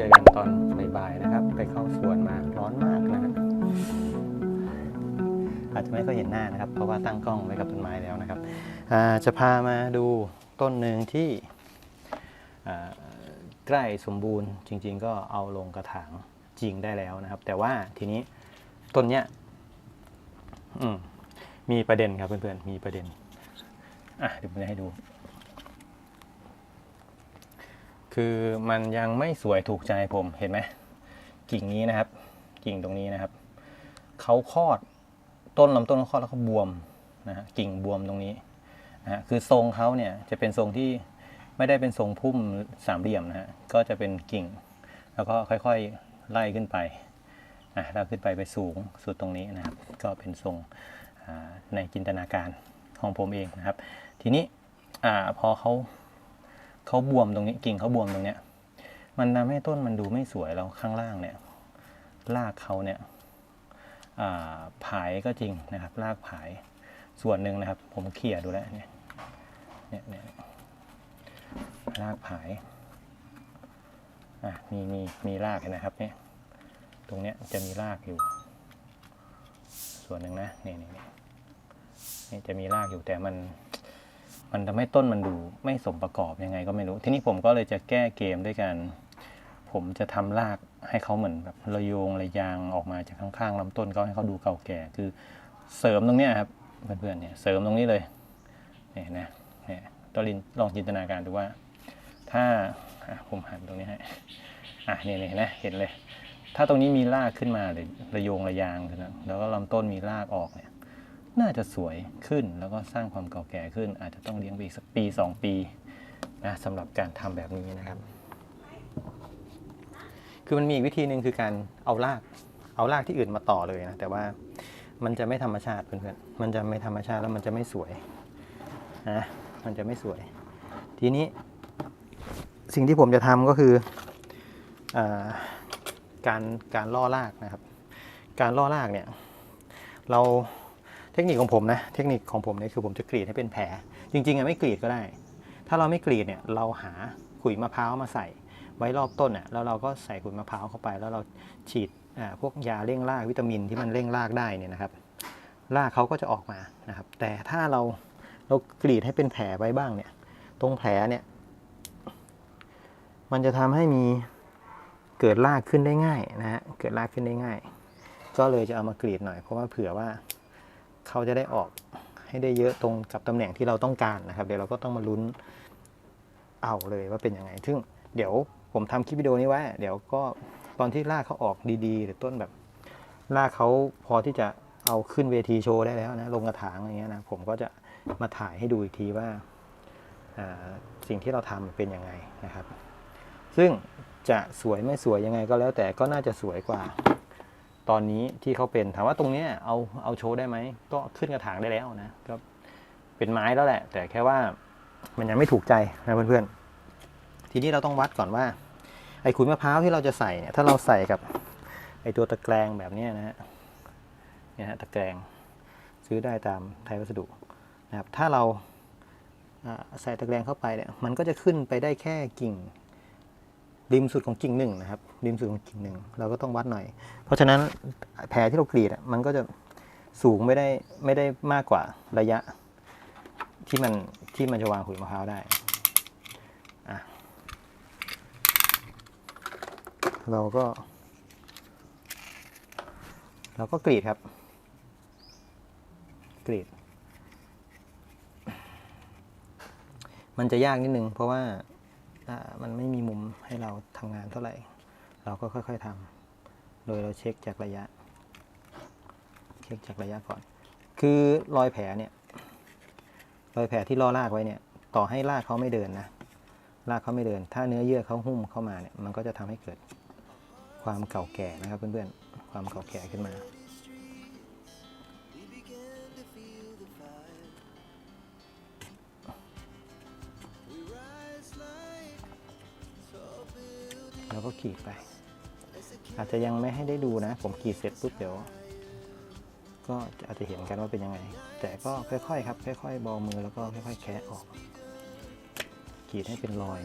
เจอกันตอนบ่ายๆนะครับ ไปเข้าสวนมาร้อนมากนะฮะอาจจะไม่ค่อยเห็นหน้านะครับ เพราะว่าตั้งกล้องไว้กับต้นไม้แล้วนะครับจะพามาดูต้นหนึ่งที่ใกล้สมบูรณ์จริง ๆ ก็เอาลงกระถางจริงได้แล้วนะครับ แต่ว่าทีนี้ต้นเนี้ยมมีประเด็นครับเพื่อนๆมีประเด็นอะเดี๋ยวผมจะให้ดู คือมันยังไม่สวยถูกใจผมเห็นไหมกิ่งนี้นะครับ กิ่งตรงนี้นะครับเขาคลอดต้นลำต้นเขาคลอดแล้วเขาบวมนะฮะกิ่งบวมตรงนี้นะฮะคือทรงเขาเนี่ยจะเป็นทรงที่ไม่ได้เป็นทรงพุ่มสามเหลี่ยมนะฮะก็จะเป็นกิ่ง แล้วก็ค่อยๆไล่ขึ้นไปอะไล่ขึ้นไปไปสูงสุดตรงนี้นะครับ ก็เป็นทรงในจินตนาการของผมเองนะครับ ทีนี้อพอเขา เขาบวมตรงนี้กิ่งเขาบวมตรงเนี้ย มันทำให้ต้นมันดูไม่สวยแล้วข้างล่างเนี่ยรากเขาเนี่ยอ่าผายก็จริงนะครับรากผายส่วนหนึ่งนะครับ ผมเขี่ยดูแล้วเนี่ยเนี่ยเนี่ยรากผายอะมีมีมีรากเห็นนะครับเนี่ยตรงเนี้ยจะมีรากอยู่ ส่วนหนึ่งนะเนี่ยเนี่ยเนี่ยจะมีรากอยู่แต่มัน มันทำให้ต้นมันดูไม่สมประกอบยังไงก็ไม่รู้ ทีนี้ผมก็เลยจะแก้เกมด้วยกัน ผมจะทำรากให้เขาเหมือนแบบระโยงระยางออกมาจากข้างๆลำต้นก็ให้เขาดูเก่าแก่ คือเสริมตรงเนี้ยครับเพื่อนๆเนี่ยเสริมตรงนี้เลยเนี่ยนะเนี่ยตัวลินลองจินตนาการดูว่า ถ้าผมหันตรงนี้ให้อะเนี่ยเนี่ยเห็นะเห็นเลย ถ้าตรงนี้มีรากขึ้นมาเลยระโยงระยางขึ้นมาแล้วก็ลำต้นมีรากออกเนี่ย น่าจะสวยขึ้นแล้วก็สร้างความเก่าแก่ขึ้น อาจจะต้องเลี้ยงไปอีกสักปี 2 ปีนะสำหรับการทำแบบนี้นะครับ คือมันมีอีกวิธีหนึ่งคือการเอารากเอารากที่อื่นมาต่อเลยนะแต่ว่ามันจะไม่ธรรมชาติเพื่อนๆมันจะไม่ธรรมชาติแล้วมันจะไม่สวยนะมันจะไม่สวย ทีนี้สิ่งที่ผมจะทำก็คืออการการล่อรากนะครับ การล่อรากเนี่ยเรา เทคนิคของผมนะเทคนิคของผมเนี่ยคือผมจะกรีดให้เป็นแผล จริงๆอะไม่กรีดก็ได้ ถ้าเราไม่กรีดเนี่ยเราหาขุยมะพร้าวมาใส่ ไว้รอบต้นอะแล้วเราก็ใส่ขุยมะพร้าวเข้าไปแล้วเราฉีดพวกยาเร่งรากวิตามินที่มันเร่งรากได้เนี่ยนะครับรากเขาก็จะออกมานะครับ แต่ถ้าเราเรากรีดให้เป็นแผลไว้บ้างเนี่ย ตรงแผลเนี่ย มันจะทำให้มีเกิดรากขึ้นได้ง่ายนะฮะเกิดรากขึ้นได้ง่าย ก็เลยจะเอามากรีดหน่อยเพราะว่าเผื่อว่า เขาจะได้ออกให้ได้เยอะตรงกับตำแหน่งที่เราต้องการนะครับ เดี๋ยวเราก็ต้องมาลุ้นเอาเลยว่าเป็นยังไง ซึ่งเดี๋ยวผมทำคลิปวิดีโอนี้ไว้ เดี๋ยวก็ตอนที่ลากเขาออกดีๆ หรือต้นแบบลากเขาพอที่จะเอาขึ้นเวทีโชว์ได้แล้วนะลงกระถางอะไรเงี้ยนะผมก็จะมาถ่ายให้ดูอีกทีว่าสิ่งที่เราทำเป็นยังไงนะครับ ซึ่งจะสวยไม่สวยยังไงก็แล้วแต่ก็น่าจะสวยกว่า ตอนนี้ที่เขาเป็นถามว่าตรงเนี้ยเอาเอาโชว์ได้ไหมก็ขึ้นกระถางได้แล้วนะก็เป็นไม้แล้วแหละ แต่แค่ว่ามันยังไม่ถูกใจนะเพื่อนๆ ทีนี้เราต้องวัดก่อนว่า ไอ้ขุยมะพร้าวที่เราจะใส่เนี่ยถ้าเราใส่กับไอ้ตัวตะแกรงแบบนี้นะฮะเนี่ยฮะตะแกรงซื้อได้ตามไทยวัสดุนะครับถ้าเราอ่าใส่ตะแกรงเข้าไปเนี่ยมันก็จะขึ้นไปได้แค่กิ่ง ริมสุดของกิ่งหนึ่งนะครับริมสุดของกิ่งหนึ่งเราก็ต้องวัดหน่อย เพราะฉะนั้นแผลที่เรากรีดมันก็จะสูงไม่ได้ไม่ได้มากกว่าระยะ ที่มันที่มันจะวางขุยมะพร้าวได้อะเราก็ เราก็กรีดครับ กรีด มันจะยากนิดนึงเพราะว่า อ่ามันไม่มีมุมให้เราทำงานเท่าไหร่ เราก็ค่อยๆทำโดยเราเช็คจากระยะ เช็คจากระยะก่อน คือรอยแผลเนี่ย รอยแผลที่ล่อรากไว้เนี่ย ต่อให้รากเขาไม่เดินนะรากเขาไม่เดิน ถ้าเนื้อเยื่อเขาหุ้มเข้ามาเนี่ย มันก็จะทำให้เกิดความเก่าแก่นะครับเพื่อนๆ ความเก่าแก่ขึ้นมา ขีดไป อาจจะยังไม่ให้ได้ดูนะ ผมขีดเสร็จปุ๊บเดี๋ยว ก็อาจจะเห็นกันว่าเป็นยังไง แต่ก็ค่อยๆครับ ค่อย ๆ บอมือแล้วก็ค่อย ๆ แคะออก ขีดให้เป็นรอย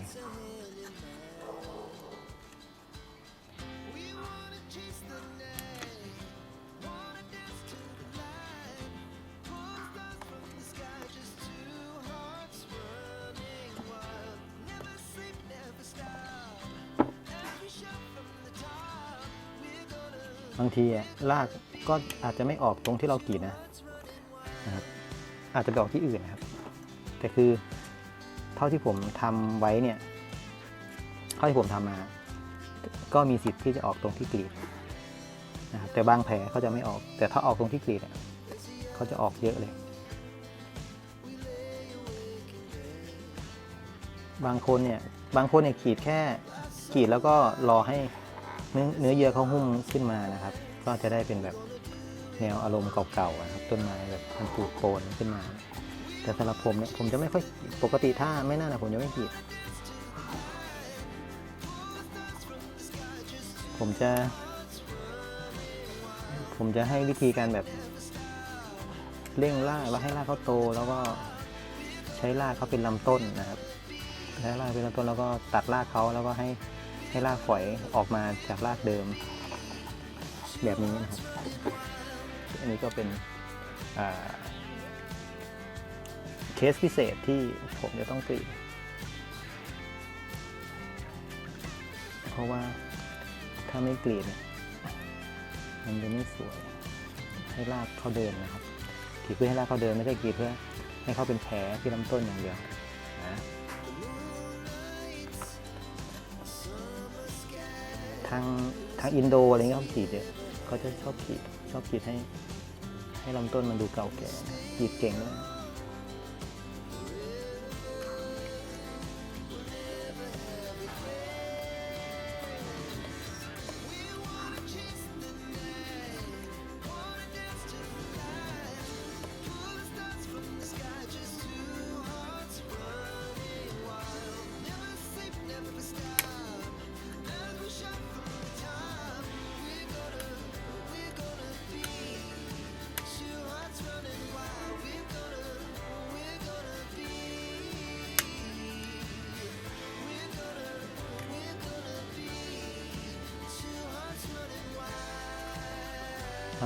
บางทีรากก็อาจจะไม่ออกตรงที่เรากรีดนะนะครับอาจจะไปออกที่อื่นนะครับ แต่คือเท่าที่ผมทำไว้เนี่ยเท่าที่ผมทำมา ก็มีสิทธิ์ที่จะออกตรงที่กรีดนะครับแต่บางแผลเขาจะไม่ออก แต่ถ้าออกตรงที่กรีดเขาจะออกเยอะเลย บางคนเนี่ยบางคนเนี่ยกรีดแค่กรีดแล้วก็รอให้ เนื้อเนื้อเยื่อเขาหุ้มขึ้นมานะครับ ก็จะได้เป็นแบบแนวอารมณ์เก่าๆอะครับ ต้นไม้แบบมันปลูกโปนขึ้นมา แต่สำหรับผมเนี่ยผมจะไม่ค่อยปกติถ้าไม่น่านะผมจะไม่กรีดผมจะ ผมจะให้วิธีการแบบเร่งรากแล้วให้รากเขาโตแล้วก็ใช้รากเขาเป็นลำต้นนะครับใช้รากเป็นลำต้นแล้วก็ตัดรากเขาแล้วก็ให้ ให้รากฝอยออกมาจากรากเดิม แบบนี้นะครับ อันนี้ก็เป็นเคสพิเศษที่ผมจะต้องกรีดเพราะว่าถ้าไม่กรีดมันจะไม่สวยให้รากเขาเดินนะครับกรีดเพื่อให้รากเขาเดินไม่ใช่กรีดเพื่อให้เขาเป็นแผลที่ลำต้นอย่างเดียวนะางทางอินโดอะไรเงี้ยเขาขีดเนี่ยเขาจะชอบขีดชอบขีดให้ ให้ลำต้นมันดูเก่าแก่ขีดเก่งด้วย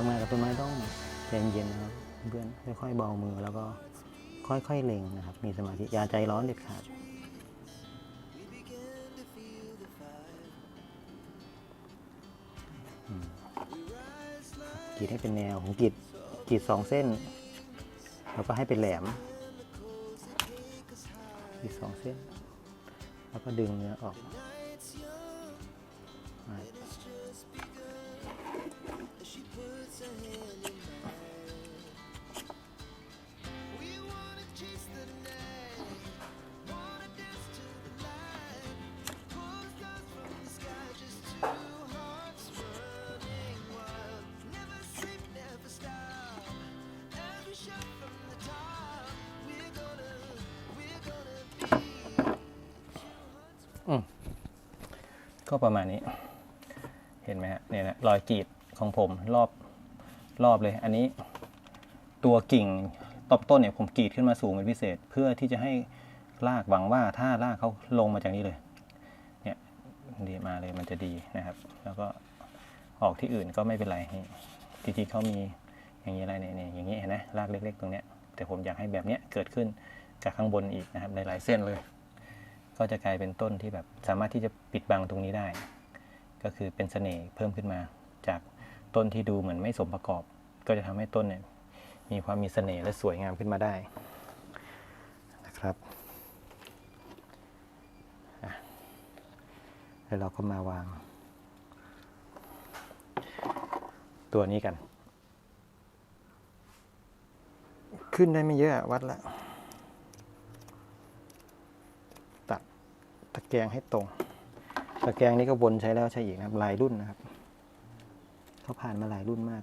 ทำงานกับต้นไม้ต้องใจเย็นๆนะครับเพื่อนค่อยๆเบามือแล้วก็ค่อยๆเล็งนะครับ มีสมาธิอย่าใจร้อนเด็ดขาดกรีดให้เป็นแนวผมกรีดกรีดสองเส้น แล้วก็ให้เป็นแหลมกรีดสองเส้น แล้วก็ดึงเนื้อออก ก็ประมาณนี้ เห็นไหมฮะเนี่ยนะรอยกรีดของผมรอบรอบเลย อันนี้ตัวกิ่งตบต้นเนี่ยผมกรีดขึ้นมาสูงเป็นพิเศษ เพื่อที่จะให้รากหวังว่าถ้ารากเขาลงมาจากนี้เลย เนี่ยดีมาเลยมันจะดีนะครับ แล้วก็ออกที่อื่นก็ไม่เป็นไรนี่จริงๆเขามีอย่างนี้อะไรเนี่ยเนี่ยอย่างนี้เห็นไหมรากเล็ก ๆ ตรงเนี้ยแต่ผมอยากให้แบบเนี้ยเกิดขึ้นจากข้างบนอีกนะครับหลายเส้นเลย ก็จะกลายเป็นต้นที่แบบสามารถที่จะปิดบังตรงนี้ได้ ก็คือเป็นเสน่ห์เพิ่มขึ้นมา จากต้นที่ดูเหมือนไม่สมประกอบ ก็จะทำให้ต้นเนี่ยมีความมีเสน่ห์และสวยงามขึ้นมาได้นะครับแล้วเราก็มาวาง ตัวนี้กัน ขึ้นได้ไม่เยอะวัดละ ตัดตะ แกงให้ตรงตะแกรงนี้ก็วนใช้แล้วใช้อีกนะครับหลายรุ่นนะครับ เขาผ่านมาหลายรุ่นมาก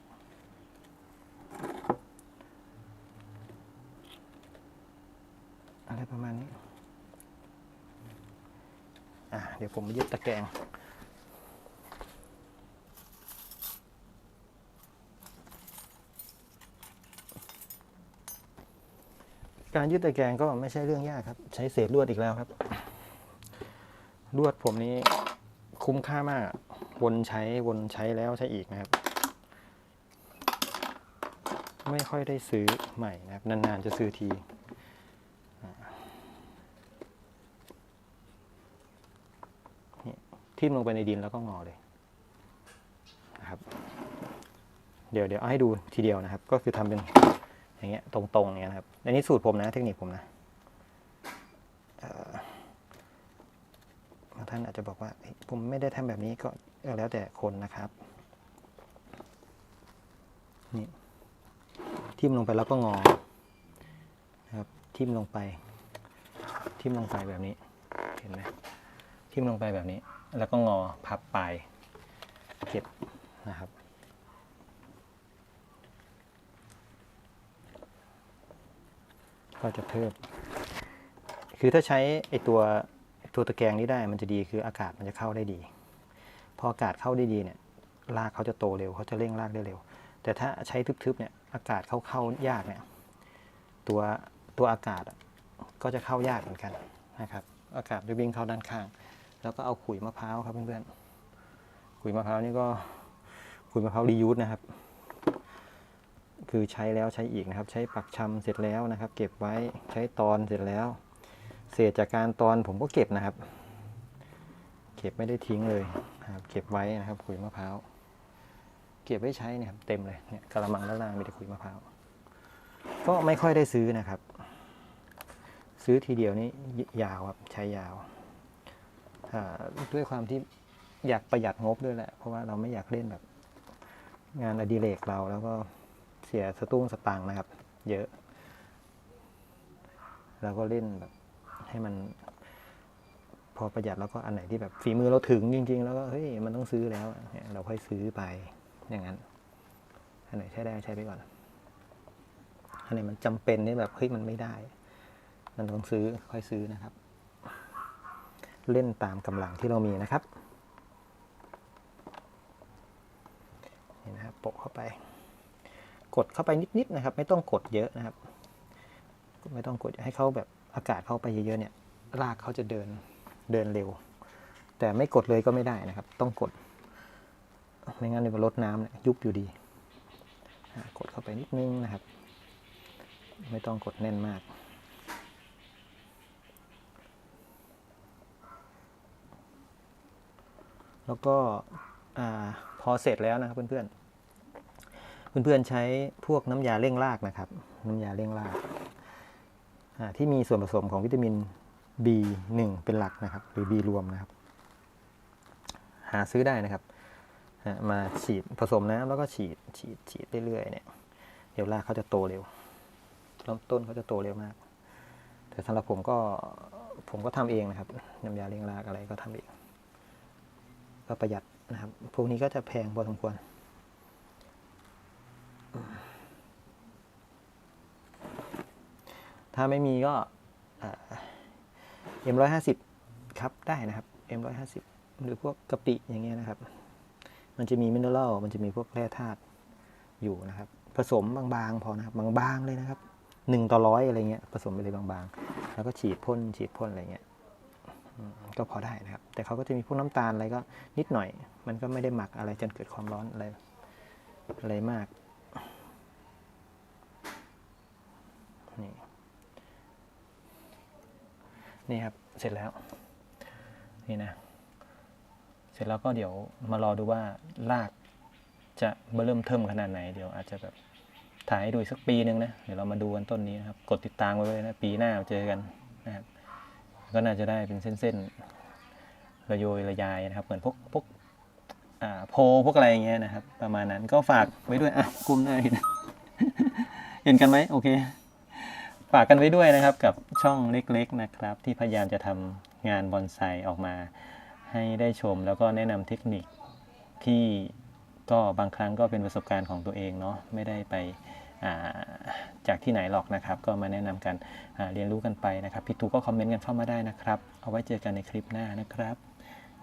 อะไรประมาณนี้ อะเดี๋ยวผมมายึดตะแกรงการยึดตะแกรงก็ไม่ใช่เรื่องยากครับ ใช้เศษลวดอีกแล้วครับ ลวดผมนี้คุ้มค่ามาก วนใช้วนใช้แล้วใช้อีกนะครับ ไม่ค่อยได้ซื้อใหม่นะครับ นานๆจะซื้อทีทิ่มลงไปในดินแล้วก็งอเลยนะครับ เดี๋ยวเดี๋ยวเอาให้ดูทีเดียวนะครับ ก็คือทำเป็นอย่างเงี้ยตรงๆอย่างเงี้ยนะครับอันนี้สูตรผมนะเทคนิคผมนะเอ่อบานอาจจะบอกว่าผมไม่ได้ทำแบบนี้ก็แล้วแต่คนนะครับนี่ทิ่มลงไปแล้วก็งอนะครับทิ่มลงไป ทิ่มลงไปแบบนี้เห็นไหมทิ่มลงไปแบบนี้ แล้วก็งอพับปลายเก็บนะครับก็จะเพิ่มคือถ้าใช้ไอตัว ตัวตะแกรงนี้ได้มันจะดีคืออากาศมันจะเข้าได้ดี พออากาศเข้าได้ดีเนี่ยรากเขาจะโตเร็วเขาจะเร่งรากได้เร็ว แต่ถ้าใช้ทึบๆเนี่ยอากาศเข้าเข้ายากเนี่ยตัวตัวอากาศอะก็จะเข้ายากเหมือนกันนะครับ อากาศจะวิ่งเข้าด้านข้าง แล้วก็เอาขุยมะพร้าวครับเพื่อนๆขุยมะพร้าวนี่ก็ขุยมะพร้าวรียูสนะครับ คือใช้แล้วใช้อีกนะครับ ใช้ปักชำเสร็จแล้วนะครับ เก็บไว้ใช้ตอนเสร็จแล้ว เศษจากการตอนผมก็เก็บนะครับ เก็บไม่ได้ทิ้งเลยนะครับเก็บไว้นะครับขุยมะพร้าวเก็บไว้ใช้เนี่ยครับเต็มเลยเนี่ยกระมังด้านล่างมีแต่ขุยมะพร้าวก็ไม่ค่อยได้ซื้อนะครับ ซื้อทีเดียวนี่ยาวครับใช้ยาวด้วยความที่อยากประหยัดงบด้วยแหละ เพราะว่าเราไม่อยากเล่นแบบ งานอดิเรกเราแล้วก็เสียสตุ้งสตังค์นะครับ เยอะ เราก็เล่นแบบ ให้มันพอประหยัดแล้วก็อันไหนที่แบบฝีมือเราถึงจริง ๆ แล้วก็เฮ้ยมันต้องซื้อแล้วเราค่อยซื้อไปอย่างนั้น อันไหนใช้ได้ใช้ไปก่อน อันไหนมันจำเป็นที่แบบเฮ้ยมันไม่ได้ มันต้องซื้อค่อยซื้อนะครับ เล่นตามกำลังที่เรามีนะครับนี่นะครับโปะเข้าไป กดเข้าไปนิดๆนะครับ ไม่ต้องกดเยอะนะครับ ไม่ต้องกดให้เขาแบบ อากาศเข้าไปเยอะๆเนี่ยรากเขาจะเดินเดินเร็ว แต่ไม่กดเลยก็ไม่ได้นะครับ ต้องกด ไม่งั้นเดี๋ยวมันลดน้ำเนี่ยยุบอยู่ดี กดเข้าไปนิดนึงนะครับ ไม่ต้องกดแน่นมากแล้วก็อาพอเสร็จแล้วนะครับเพื่อนๆ เพื่อนๆใช้พวกน้ำยาเร่งรากนะครับ น้ำยาเร่งราก ที่มีส่วนผสมของวิตามิน B1 เป็นหลักนะครับ หรือ B รวมนะครับ หาซื้อได้นะครับ มาฉีดผสมน้ำแล้วก็ฉีดฉีดฉีดเรื่อยๆเนี่ยเดี๋ยวรากเขาจะโตเร็วลำต้นเขาจะโตเร็วมาก แต่สำหรับผมก็ผมก็ทำเองนะครับน้ำยาเร่งรากอะไรก็ทำเอง ก็ประหยัดนะครับ พวกนี้ก็จะแพงพอสมควร ถ้าไม่มีก็เอ็มร้อยห้าสิบครับได้นะครับเอ็มร้อยห้าสิบหรือพวกกะปิอย่างเงี้ยนะครับ มันจะมีมินเนอรัลมันจะมีพวกแร่ธาตุอยู่นะครับ ผสมบางๆพอนะครับบางๆเลยนะครับหนึ่งต่อร้อยอะไรเงี้ยผสมไปเลยบางๆ แล้วก็ฉีดพ่นฉีดพ่นอะไรเงี้ยก็พอได้นะครับ แต่เขาก็จะมีพวกน้ำตาลอะไรก็นิดหน่อย มันก็ไม่ได้หมักอะไรจนเกิดความร้อนอะไรอะไรมากนี่ นี่ครับ เสร็จแล้ว นี่นะ เสร็จแล้วก็เดี๋ยวมารอดูว่ารากจะเริ่มเทิมขนาดไหน เดี๋ยวอาจจะแบบถ่ายให้ดูสักปีหนึ่งนะ เดี๋ยวเรามาดูกันต้นนี้นะครับ กดติดตามไว้เลยนะ ปีหน้าเจอกันนะครับ ก็น่าจะได้เป็นเส้นๆ ระโยยระยายนะครับ เหมือนพวกพวกโพพวกอะไรอย่างเงี้ยนะครับ ประมาณนั้นก็ฝากไว้ด้วยอะกลุ่มหน้าเห็นเห็นกันไหมโอเค ฝากกันไว้ด้วยนะครับกับช่องเล็กๆนะครับ ที่พยายามจะทำงานบอนไซออกมา ให้ได้ชมแล้วก็แนะนำเทคนิคที่ก็บางครั้งก็เป็นประสบการณ์ของตัวเองเนาะไม่ได้ไปาจากที่ไหนหรอกนะครับ ก็มาแนะนำกันเรียนรู้กันไปนะครับผิดถูกก็คอมเมนต์กันเข้ามาได้นะครับ เอาไว้เจอกันในคลิปหน้านะครับ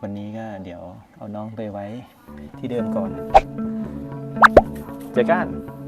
วันนี้ก็เดี๋ยวเอาน้องไปไว้ที่เดิมก่อน เจอกัน